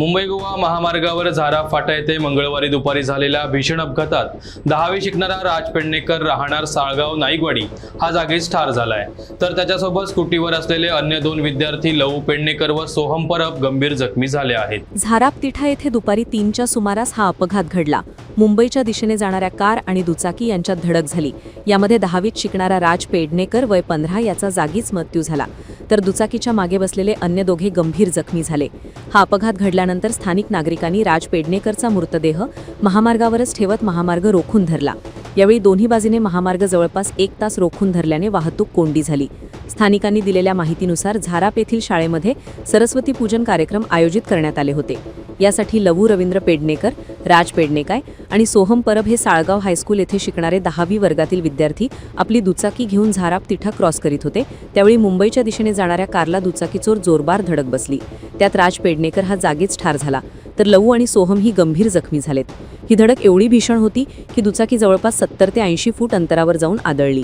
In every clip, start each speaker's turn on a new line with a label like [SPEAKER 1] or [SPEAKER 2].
[SPEAKER 1] मुंबई गोवा महामार्गावर झारा फाटा येथे मंगळवारी दुपारी झालेल्या भीषण अपघातात दहावी शिकणारा राज पेडणेकर राहणार साळगाव नाईकवाडी. हा जागीच ठार झालाय. तर त्याच्यासोबत स्कूटीवर असलेले अन्य दोन विद्यार्थी लवू पेडणेकर व सोहम परब गंभीर जखमी झाले आहेत.
[SPEAKER 2] झाराप तिठा येथे दुपारी तीनच्या सुमारास हा अपघात घडला. मुंबईच्या दिशेने जाणाऱ्या कार आणि दुचाकी यांच्यात धडक झाली. यामध्ये दहावीत शिकणारा राज पेडणेकर वय पंधरा याचा जागीच मृत्यू झाला. तर दुचाकीच्या मागे बसलेले अन्य दोघे गंभीर जखमी झाले. हा अपघात घडल्यानंतर स्थानिक नागरिकांनी राज पेडणेकरचा मृतदेह महामार्गावरच ठेवत महामार्ग रोखून धरला. यावेळी दोन्ही बाजूने महामार्ग जवळपास एक तास रोखून धरल्याने वाहतूक कोंडी झाली. स्थानिकांनी दिलेल्या माहितीनुसार झाराप येथील शाळेमध्ये सरस्वती पूजन कार्यक्रम आयोजित करण्यात आले होते. यासाठी लवू रवींद्र पेडणेकर राज पेडणेकाय आणि सोहम परब हे साळगाव हायस्कूल येथे शिकणारे दहावी वर्गातील विद्यार्थी आपली दुचाकी घेऊन झाराप तिठा क्रॉस करीत होते. त्यावेळी मुंबईच्या दिशेने जाणाऱ्या कारला दुचाकी चोर जोरदार धडक बसली. त्यात राज पेडणेकर हा जागीच ठार झाला. तर लवू आणि सोहम ही गंभीर जखमी झालेत. ही धडक एवढी भीषण होती की दुचाकी जवळपास सत्तर ते ऐंशी फूट अंतरावर जाऊन आदळली.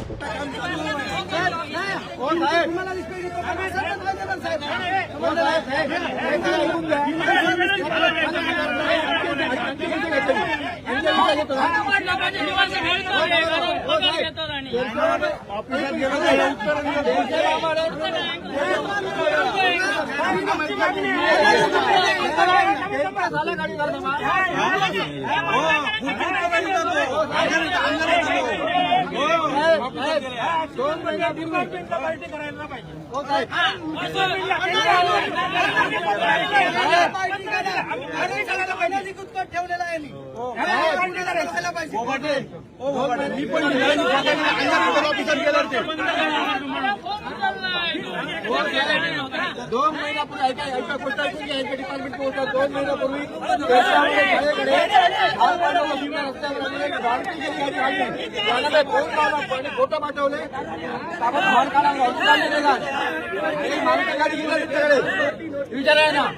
[SPEAKER 3] झालं दोन महिन्या डिपार्टमेंटला पार्टी करायला पाहिजे ठेवलेला आहे मी पण ऑफिसर गेला दोन महिन्यापूर्वी ऐका ऐका गोष्ट ऐकून घ्या ऐका डिपार्टमेंट पोहोचला दोन महिन्यापूर्वी रस्त्यामध्ये शाळेकडे झाड पाडलं होतं, रस्त्यावर आलेले गाडीची गेली गाडी काढली त्याला काही फोन लावला आणि फोटो पाठवले ताबत मार काढा हॉस्पिटलला नेला आणि मारुती गाडी गेली तिच्याकडे विचार आहे ना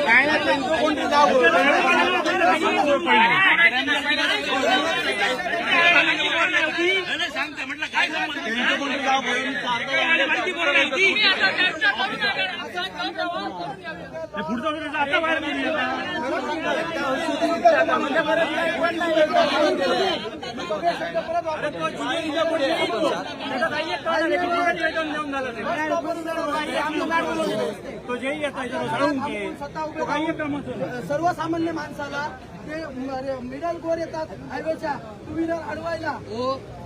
[SPEAKER 3] काय नाही त्यांचं कोणती जाऊ तो जे
[SPEAKER 4] सर्वसामान्य माणसाला ते मिडल गोर येतात हायवेच्या टू व्हीलर अडवायला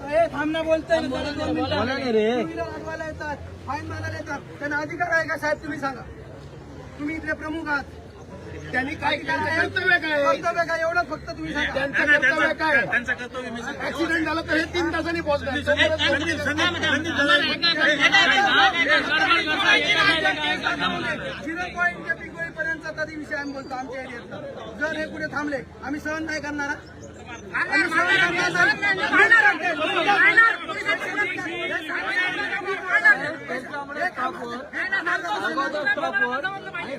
[SPEAKER 4] हे. थांबणं बोलतोय टू व्हीलर अडवायला येतात फाईन मारायला येतात त्यांना अधिकार आहे का? साहेब तुम्ही सांगा. तुम्ही इथले प्रमुख आहात त्यांनी काय त्यांचं कर्तव्य काय कर्तव्य काय एवढं फक्त तुम्ही सांगा त्यांचं कर्तव्य काय त्यांचं कर्तव्य ऍक्सिडेंट झालं तर हे तीन तासांनी झिरो पॉईंट ते पिंगोळी पर्यंत कधी विषय आम्ही बोलतो आमच्या एरियातला जर हे पुढे थांबले आम्ही सहन नाही करणार हा? आम्ही सहन करणार कुठे
[SPEAKER 3] हो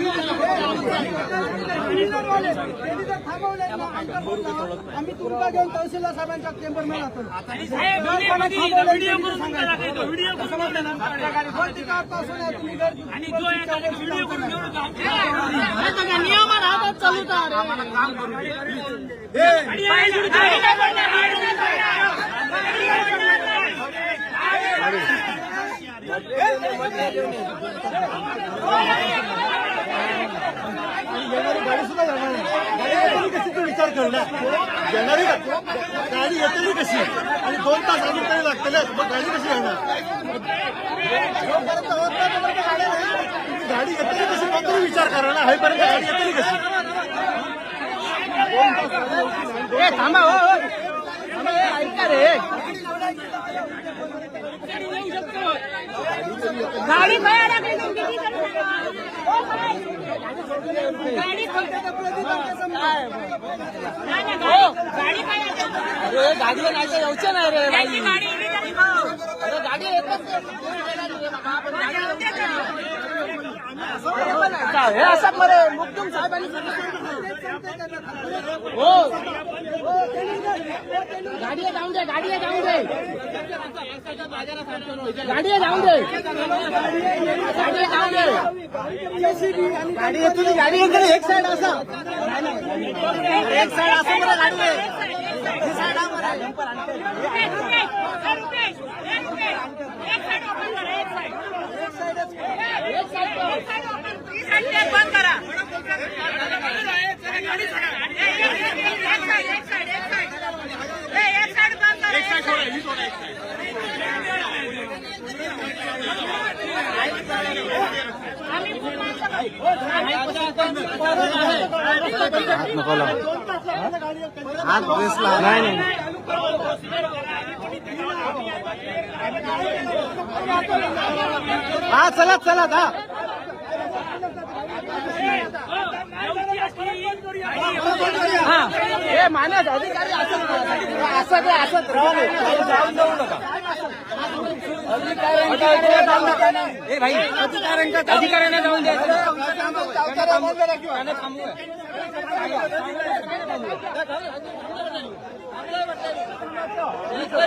[SPEAKER 3] हात
[SPEAKER 4] आम्ही तुमचा घेऊन तहसीलदार साहेबांच्या चेंबरमध्ये जातो. जर कोणी थांबवलं तर
[SPEAKER 3] गाडी सुद्धा जाणार नाही. कशी तू विचार करणार? येणारी गाडी येते कशी? आणि दोन तास अजून तरी लागतले मग गाडी कशी येणार गाडी येते कशी? मग तरी विचार करा ना. हेपर्यंत गाडी येते कशी?
[SPEAKER 4] थांबा हो, हो. ऐका रे.
[SPEAKER 5] गाडी बाहेर टाकली तुमची ती. गाडी खोल- नाही, नाही, गाडी- गाडी.
[SPEAKER 4] अरे नाही तर यायचं नाही रे
[SPEAKER 5] त्यांची गाडी इली तरी हो.
[SPEAKER 4] अरे गाडी येतच हे असं मरे मुक्तुम साहेबांनी हो गाडी जाऊन दे गाडी जाऊन दे गाडी जाऊन दे गाडी जाऊन दे गाडी येतो गाडी येते एक साइड असा एक साइड असं मला गाडी आहे ही side हा बरं.
[SPEAKER 5] रुपेश, एक side एक side. एक side open. ही side
[SPEAKER 4] हा चला चला दा हा. हे मानस अधिकारी असं असं असत अधिकाऱ्यांच्या अधिकाऱ्यांना जाऊन द्यायचं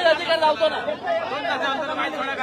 [SPEAKER 4] अधिकार लावतो ना माहिती होणार